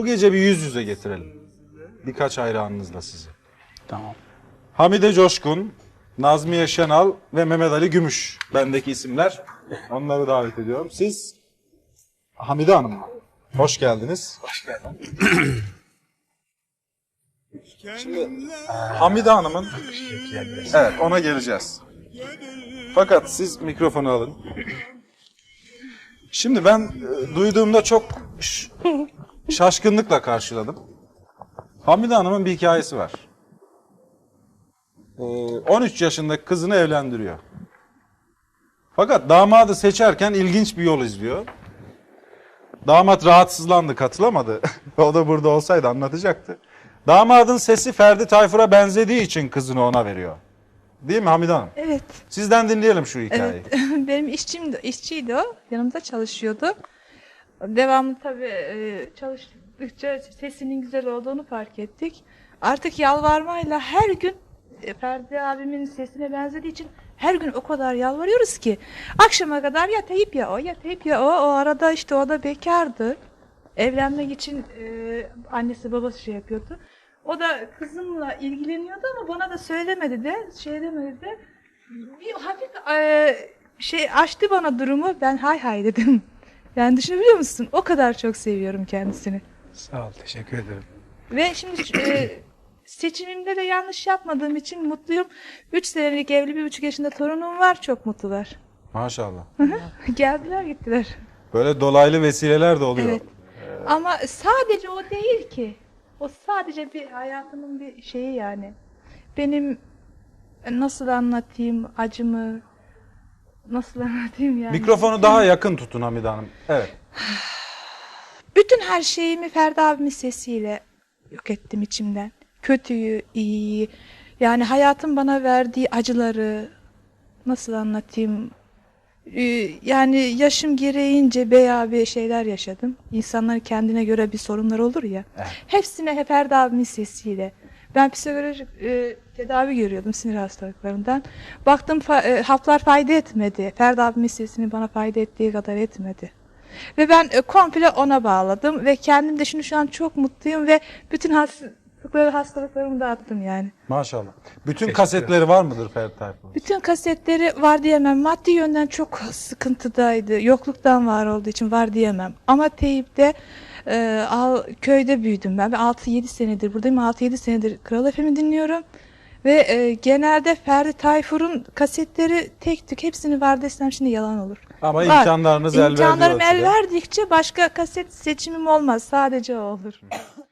Bu gece bir yüz yüze getirelim. Birkaç hayranınızla sizi. Tamam. Hamide Coşkun, Nazmiye Şenal ve Mehmet Ali Gümüş. Bendeki isimler. Onları davet ediyorum. Siz Hamide Hanım. Hoş geldiniz. Hoş geldin. Şimdi Hamide Hanım'ın Evet, ona geleceğiz. Fakat siz mikrofonu alın. Şimdi ben e, duyduğumda çok şaşkınlıkla karşıladım. Hamide Hanım'ın bir hikayesi var. Ee, 13 yaşındaki kızını evlendiriyor. Fakat damadı seçerken ilginç bir yol izliyor. Damat rahatsızlandı, katılamadı. o da burada olsaydı anlatacaktı. Damadın sesi Ferdi Tayfur'a benzediği için kızını ona veriyor. Değil mi Hamide Hanım? Evet. Sizden dinleyelim şu hikayeyi. Evet. Benim işçim işçiydi o. Yanımda çalışıyordu. Devamlı tabii e, çalıştıkça sesinin güzel olduğunu fark ettik. Artık yalvarmayla her gün e, Ferdi abimin sesine benzediği için her gün o kadar yalvarıyoruz ki akşama kadar ya teyip ya o ya teyip ya o. O arada işte o da bekardı. Evlenmek için e, annesi babası şey yapıyordu. O da kızımla ilgileniyordu ama bana da söylemedi de şey demedi de bir hafif e, şey açtı bana durumu. Ben hay hay dedim. Yani düşünebiliyor musun? O kadar çok seviyorum kendisini. Sağ ol. Teşekkür ederim. Ve şimdi e, seçimimde de yanlış yapmadığım için mutluyum. Üç senelik evli bir buçuk yaşında torunum var. Çok mutlular. Maşallah. Geldiler gittiler. Böyle dolaylı vesileler de oluyor. Evet. Ama sadece o değil ki. O sadece bir hayatımın bir şeyi yani. Benim nasıl anlatayım acımı, nasıl anlatayım yani. Mikrofonu daha yakın tutun Hamide Hanım. Evet. Bütün her şeyimi Ferdi abimin sesiyle yok ettim içimden. Kötüyü, iyiyi. Yani hayatın bana verdiği acıları nasıl anlatayım? Ee, Yani yaşım gereğince beyabe şeyler yaşadım. İnsanların kendine göre bir sorunları olur ya. Hepsine hep Ferdi abimin sesiyle. Ben psikolojik e, tedavi görüyordum sinir hastalıklarından. Baktım fa- e, haplar fayda etmedi. Ferdi abimin sesinin bana fayda ettiği kadar etmedi. Ve ben e, komple ona bağladım ve kendim de şimdi şu an çok mutluyum ve bütün hastalıkları hastalıklarımı da attım yani. Maşallah. Bütün kasetleri var mıdır Ferdi Tayfur'un? Bütün kasetleri var diyemem. Maddi yönden çok sıkıntıdaydı. Yokluktan var olduğu için var diyemem. Ama teyipte e, al, köyde büyüdüm ben. Ben 6-7 senedir buradayım. 6-7 senedir Kral FM'i dinliyorum. Ve e, genelde Ferdi Tayfur'un kasetleri tek tük hepsini var desem şimdi yalan olur. Ama Var. imkanlarınız el İmkanlarım el verdikçe başka kaset seçimim olmaz. Sadece o olur.